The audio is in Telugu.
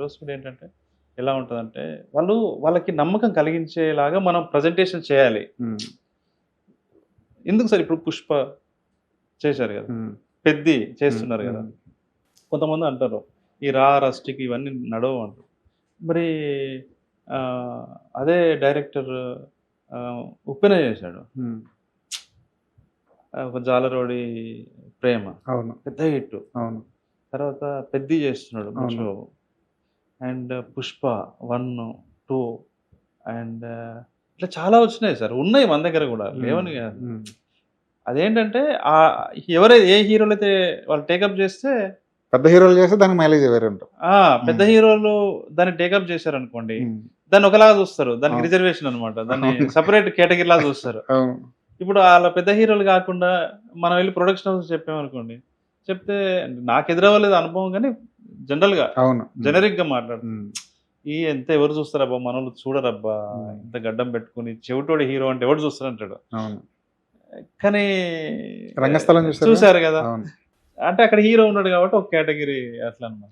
హీరోస్ కూడా ఏంటంటే ఎలా ఉంటుందంటే వాళ్ళు వాళ్ళకి నమ్మకం కలిగించేలాగా మనం ప్రజెంటేషన్ చేయాలి. ఎందుకు సార్ ఇప్పుడు పుష్ప చేశారు కదా? పెద్ది చేస్తున్నారు కదా? కొంతమంది అంటారు ఈ రా రస్టిక్ ఇవన్నీ నడవు అంటారు. మరి అదే డైరెక్టర్ ఉప్పెన చేశాడు. జాలరోడి ప్రేమ. అవును. పెద్ద హిట్. అవును. తర్వాత పెద్ది చేస్తున్నాడు అవును. And Pushpa one two and ఇట్లా చాలా వచ్చినాయి సార్. ఉన్నాయి మన దగ్గర కూడా. లేవని అదేంటంటే ఆ ఎవరై ఏ హీరోలు అయితే వాళ్ళు టేకప్ చేస్తే పెద్ద హీరోలు చేస్తే దానికి మైలేజ్ వేరే ఉంటుంది. పెద్ద. హీరోలు దాన్ని టేకప్ చేశారు అనుకోండి దాన్ని ఒకలాగా చూస్తారు. దానికి. రిజర్వేషన్ అనమాట దాన్ని. సపరేట్ కేటగిరీ లాగా చూస్తారు. ఇప్పుడు వాళ్ళ పెద్ద హీరోలు కాకుండా మనం వెళ్ళి ప్రొడక్షన్ హౌస్ చెప్పామనుకోండి చెప్తే నాకు ఎదురవ్వలేదు అనుభవం కానీ జనరల్గా అవును. జనరిక్గా మాట్లాడు. ఉమ్, ఈ ఎంత ఎవరు చూస్తారబ్బా? మనోళ్ళు చూడరబ్బా. ఇంత గడ్డం పెట్టుకుని చెవిటోడి హీరో అంటే ఎవరు చూస్తారంటాడు అవును. కానీ రంగస్థలం చూసారా? కదా. అంటే అక్కడ హీరో ఉన్నాడు కాబట్టి ఒక కేటగిరీ అట్లా అనమాట